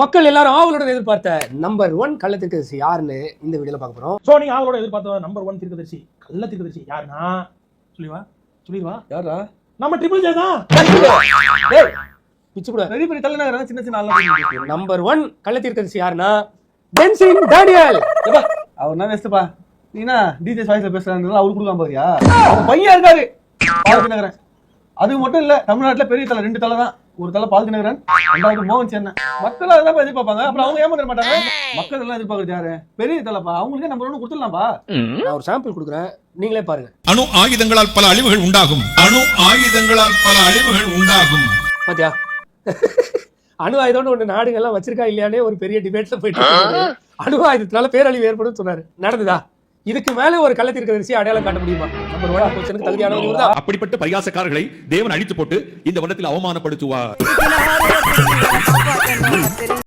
மக்கள் எல்லாரும் ஆவலுடன் எதிர்பார்த்த நம்பர் ஒன் கள்ளத்திற்கு யாருன்னு இந்த வீடியோல பார்க்க போறோம். சோ நீங்க அவளோட எதிர்பார்த்த நம்பர் ஒன் தீர்க்கதரிசி கள்ள தீர்க்கதரிசி யாருன்னா? சொல்லிவா? சொல்லிடுவா யாரா நம்ம ட்ரிபிள் ஜே தான். பிச்சு கூட. பெரிய பெரிய தலைநகரம் சின்ன சின்ன ஆளா நம்பர் ஒன் கள்ளத்திற்கு யாருன்னா? டென்சிங் டேனியல் அவர் என்ன வேஸ்ட்பா நீனா டிஜே வாய்ஸ்ல பேசுறாங்க அவரு கொடுக்காம பாரியா பையன் இருக்காரு. நகரன். அது மட்டும் இல்ல தமிழ்நாட்டுல பெரிய தலை ரெண்டு தலை தான். ஒரு தலை பாலத்தி நகரன் ரெண்டாவது மோகன் சேனன் மக்கள் அதான் எதிர்பார்ப்பாங்க. அப்புறம் அவங்க ஏமாத்த மாட்டாங்க. மக்கள் எல்லாம் எதிர்பார்க்கறது யாரு? பெரிய தலைப்பா. அவங்களுக்கே நம்பர் ஒன்று கொடுத்துடலாம்ப்பா நான் ஒரு சாம்பிள் கொடுக்குறேன். நீங்களே பாருங்க. அணு ஆயுதங்களால் பல அழிவுகள் உண்டாகும். அணு ஆயுதங்களால் பல அழிவுகள் உண்டாகும். பாத்தியா? அணு ஆயுதம்னு ஒண்ணு நாடுகள்லாம் வச்சிருக்கா இல்லையானே ஒரு பெரிய டிபேட்ல போயிட்டு. அணு ஆயுதத்தினால பேரழிவு ஏற்படும் சொன்னாரு. நடந்ததா? இதுக்கு மேல ஒரு கள்ளத்திற்கு அடையாளம் காட்ட முடியுமா? நம்பர் ஒன் கொஸ்டனுக்கு தகுதியானவர் அப்படிப்பட்ட பரிகாசக்காரர்களை தேவன் அழித்து போட்டு இந்த உலகத்தில் அவமானப்படுத்துவார்.